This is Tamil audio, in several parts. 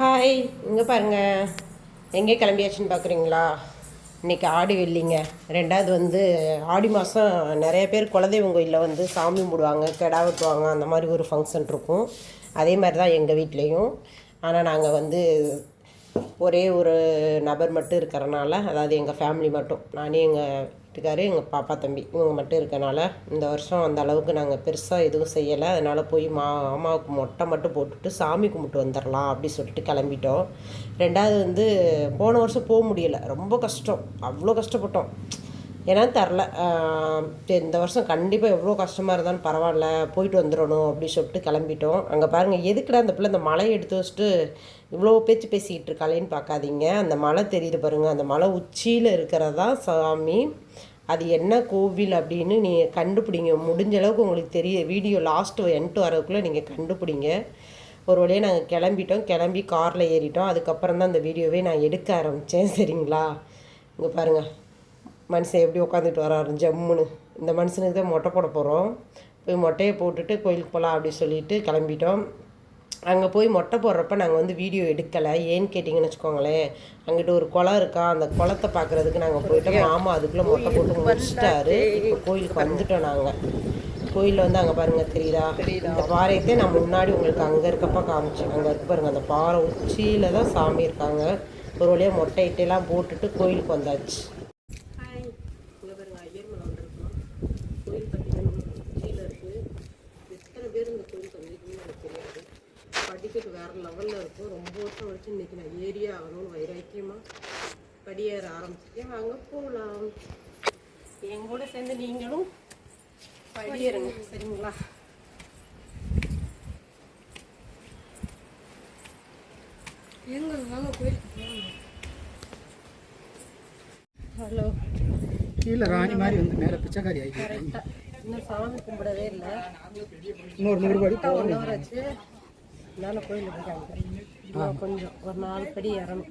ஹாய் இங்கே பாருங்க. எங்கே கிளம்பியாச்சுன்னு பார்க்குறீங்களா இன்றைக்கி ஆடி வெள்ளிங்க. ரெண்டாவது வந்து ஆடி மாதம் நிறைய பேர் குலதெய்வம் கோயிலில் வந்து சாமி கும்பிடுவாங்க கிடா வெட்டுவாங்க அந்த மாதிரி ஒரு ஃபங்க்ஷன் இருக்கும். அதே மாதிரி தான் எங்கள் வீட்லேயும். ஆனால் நாங்கள் வந்து ஒரே ஒரு நபர் மட்டும் இருக்கிறனால அதாவது எங்கள் ஃபேமிலி மட்டும். நானே எங்கள் வீட்டுக்காரு எங்கள் பாப்பா தம்பி இவங்க மட்டும் இருக்கனால இந்த வருஷம் அந்த அளவுக்கு நாங்கள் பெருசாக எதுவும் செய்யலை. அதனால் போய் மா அம்மாவுக்கு மொட்டை மட்டும் போட்டுட்டு சாமி கும்பிட்டு வந்துடலாம் அப்படி சொல்லிட்டு கிளம்பிட்டோம். ரெண்டாவது வந்து போன வருஷம் போக முடியலை. ரொம்ப கஷ்டம். அவ்வளோ கஷ்டப்பட்டோம். ஏன்னா தரல. இந்த வருஷம் கண்டிப்பாக எவ்வளோ கஷ்டமாக இருந்தாலும் பரவாயில்ல போயிட்டு வந்துடணும் அப்படி சொல்லிட்டு கிளம்பிட்டோம். அங்கே பாருங்கள் எதுக்குடா அந்த பிள்ளை அந்த மலையை எடுத்து வச்சுட்டு இவ்வளோ பேச்சு பேசிக்கிட்டு இருக்காளேன்னு பார்க்காதீங்க. அந்த மலை தெரியுது பாருங்கள் அந்த மலை உச்சியில் இருக்கிறதா சாமி. அது என்ன கோவில் அப்படின்னு நீங்கள் கண்டுபிடிங்க. முடிஞ்ச அளவுக்கு உங்களுக்கு தெரிய வீடியோ லாஸ்ட்டு என்ட்டு வரதுக்குள்ளே நீங்கள் கண்டுபிடிங்க. ஒரு வழியாக நாங்கள் கிளம்பிட்டோம். கிளம்பி காரில் ஏறிட்டோம். அதுக்கப்புறம் தான் அந்த வீடியோவே நான் எடுக்க ஆரம்பித்தேன் சரிங்களா? இங்கே பாருங்கள் மனுஷன் எப்படி உட்காந்துட்டு வராரு ஜம்முன்னு. இந்த மனுஷனுக்கு தான் மொட்டை போட போகிறோம் போய் மொட்டையை போட்டுட்டு கோயிலுக்கு போகலாம் அப்படின்னு சொல்லிட்டு கிளம்பிட்டோம். அங்கே போய் மொட்டை போடுறப்ப நாங்கள் வந்து வீடியோ எடுக்கலை. ஏன்னு கேட்டிங்கன்னு வச்சுக்கோங்களேன். அங்கிட்டு ஒரு குளம் இருக்கா? அந்த குளத்தை பார்க்குறதுக்கு நாங்கள் போயிட்டோம் மாமா அதுக்குள்ளே மொட்டை போட்டு முடிச்சிட்டாரு. இப்போ கோயிலுக்கு வந்துட்டோம் நாங்கள் கோயிலில் வந்து அங்கே பாருங்க தெரியுதா? இந்த பாறையத்தே நான் முன்னாடி உங்களுக்கு அங்கே இருக்கப்ப காமிச்சேன். அங்கே இருக்கு பாருங்கள் அந்த பாறை உச்சியில் தான் சாமி இருக்காங்க. ஒரு வழியாக மொட்டை இட்டையெல்லாம் போட்டுட்டு கோயிலுக்கு வந்தாச்சு ஹாய் இங்கே பாருங்க ஐயர் மலை வந்திருக்கோம் கோயில் பார்த்தீங்கன்னா உச்சியில் இருக்குது எத்தனை பேர் இந்த கோயிலுக்கு வந்திருக்குன்னு எனக்கு தெரியாது படிக்கட்டு வேறு லெவலில் இருக்கும் ரொம்ப வருஷம் வச்சு இன்னைக்கு நான் ஏரியா ஆகணும்னு வைராக்கியமாக படியேற ஆரம்பிச்சிருக்கேன். வாங்க போகலாம் என் கூட சேர்ந்து நீங்களும் படியேறுங்க. சரிங்களா? எங்க வாங்க கோயிலுக்கு ஹலோ. கீழே ராணி மாதிரி வந்து மேலே பிச்சைக்காரி ஆகி கரெக்டாக இன்னும் சாமி கும்பிடவே இல்லை. இன்னொரு நூறு ரூபாய் ஒன் ஹவர் ஆச்சு நான் கோயிலுக்கு இன்னும் கொஞ்சம் ஒரு நாலு படி இறணும்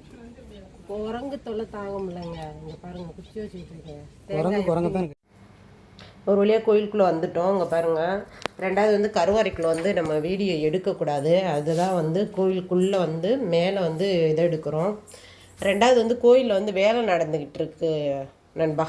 குரங்கு தொல்லை தாங்க முடியலங்க இங்கே பாருங்க குச்சி வச்சுக்கிட்டு இருக்கேன். ஒரு வழியாக கோயிலுக்குள்ளே வந்துட்டோம். இங்கே பாருங்கள் ரெண்டாவது வந்து கருவறைக்குள்ள வந்து நம்ம வீடியோ எடுக்கக்கூடாது. அதுதான் வந்து கோயிலுக்குள்ளே வந்து மேலே வந்து இதை எடுக்கிறோம். ரெண்டாவது வந்து கோயிலில் வந்து வேலை நடந்துக்கிட்டு இருக்கு நண்பா.